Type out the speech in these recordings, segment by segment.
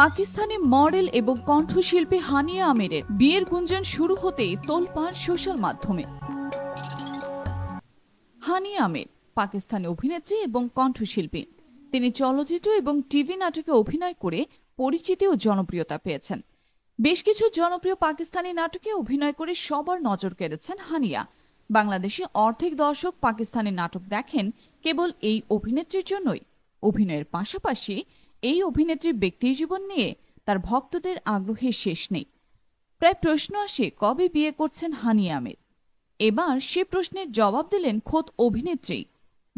Pakistani model এবং কণ্ঠশিল্পী হানিয়া আমিরের বিয়ের গুঞ্জন শুরু হতেই তোলপাড় সোশ্যাল মাধ্যমে। হানিয়া আমির পাকিস্তানি অভিনেত্রী এবং কণ্ঠশিল্পী। তিনি চলচ্চিত্র এবং টিভি নাটকে অভিনয় করে পরিচিতি ও জনপ্রিয়তা পেয়েছেন। বেশ কিছু জনপ্রিয় পাকিস্তানি নাটকে অভিনয় করে সবার নজর কেড়েছেন হানিয়া। বাংলাদেশে অর্ধেক দর্শক পাকিস্তানি নাটক দেখেন, কেবল এই অভিনেত্রীর জন্যই। অভিনয়ের পাশাপাশি এই অভিনেত্রীর ব্যক্তির জীবন নিয়ে তার ভক্তদের আগ্রহের শেষ নেই। প্রায় প্রশ্ন আসে, কবে বিয়ে করছেন হানিয়া আমির? এবার সে প্রশ্নের জবাব দিলেন খোদ অভিনেত্রী।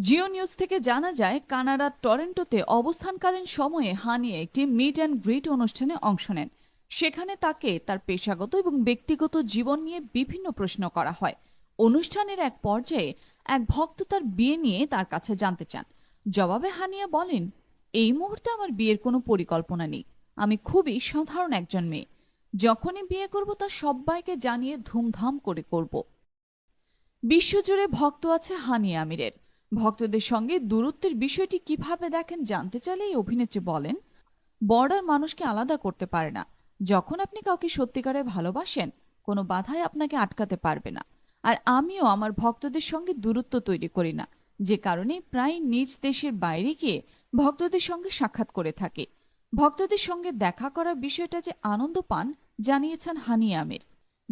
জিও নিউজ থেকে জানা যায়, কানাডার টরেন্টোতে অবস্থানকালীন সময়ে হানিয়া একটি মিট অ্যান্ড গ্রিট অনুষ্ঠানে অংশ নেন। সেখানে তাকে তার পেশাগত এবং ব্যক্তিগত জীবন নিয়ে বিভিন্ন প্রশ্ন করা হয়। অনুষ্ঠানের এক পর্যায়ে এক ভক্ত তার বিয়ে নিয়ে তার কাছে জানতে চান। জবাবে হানিয়া বলেন এই মুহূর্তে আমার বিয়ের কোনো পরিকল্পনা নেই। আমি খুবই সাধারণ একজন মেয়ে। যখনই বিয়ে করব তা সবাইকে জানিয়ে ধুমধাম করে করব। বিশ্বজুড়ে ভক্ত আছে হানি আমিরের। ভক্তদের সঙ্গে দূরত্বের বিষয়টি কীভাবে দেখেন জানতে চাইলে এই অভিনেত্রী বলেন, বর্ডার মানুষকে আলাদা করতে পারে না। যখন আপনি কাউকে সত্যিকারে ভালোবাসেন, কোনো বাধাই আপনাকে আটকাতে পারবে না। আর আমিও আমার ভক্তদের সঙ্গে দূরত্ব তৈরি করি না। যে কারণে প্রায় নিজ দেশের বাইরে গিয়ে ভক্তদের সঙ্গে সাক্ষাৎ করে থাকে। ভক্তদের সঙ্গে দেখা করার বিষয়টা যে আনন্দ পান, জানিয়েছেন Hania Amir.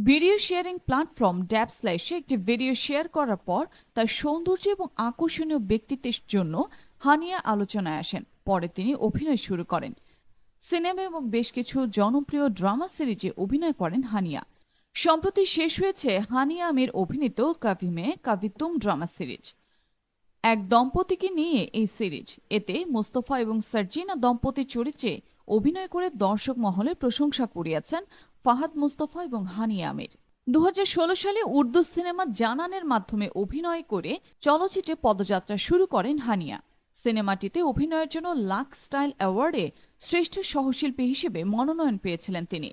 Video sharing platform ড্যাব স্ল্যাশে একটি ভিডিও শেয়ার করার পর তার সৌন্দর্য এবং আকর্ষণীয় ব্যক্তিত্বের জন্য হানিয়া আলোচনায় আসেন। পরে তিনি অভিনয় শুরু করেন। সিনেমা এবং বেশ কিছু জনপ্রিয় ড্রামা সিরিজে অভিনয় করেন হানিয়া। সম্প্রতি শেষ হয়েছে হানিয়া আমির অভিনীত কাভি মে কাভি তুম ড্রামা সিরিজ। এক দম্পতিকে নিয়ে এই সিরিজ। এতে মোস্তফা এবং সার্জিনা দম্পতির চরিত্রে অভিনয় করে দর্শক মহলে প্রশংসা কুড়িয়েছেন ফাহাদ মুস্তফা এবং হানিয়া আমির। দু হাজার ষোলো সালে উর্দু সিনেমা জানানের মাধ্যমে অভিনয় করে চলচ্চিত্রে পদযাত্রা শুরু করেন হানিয়া। সিনেমাটিতে অভিনয়ের জন্য লাক স্টাইল অ্যাওয়ার্ডে শ্রেষ্ঠ সহশিল্পী হিসেবে মনোনয়ন পেয়েছিলেন তিনি।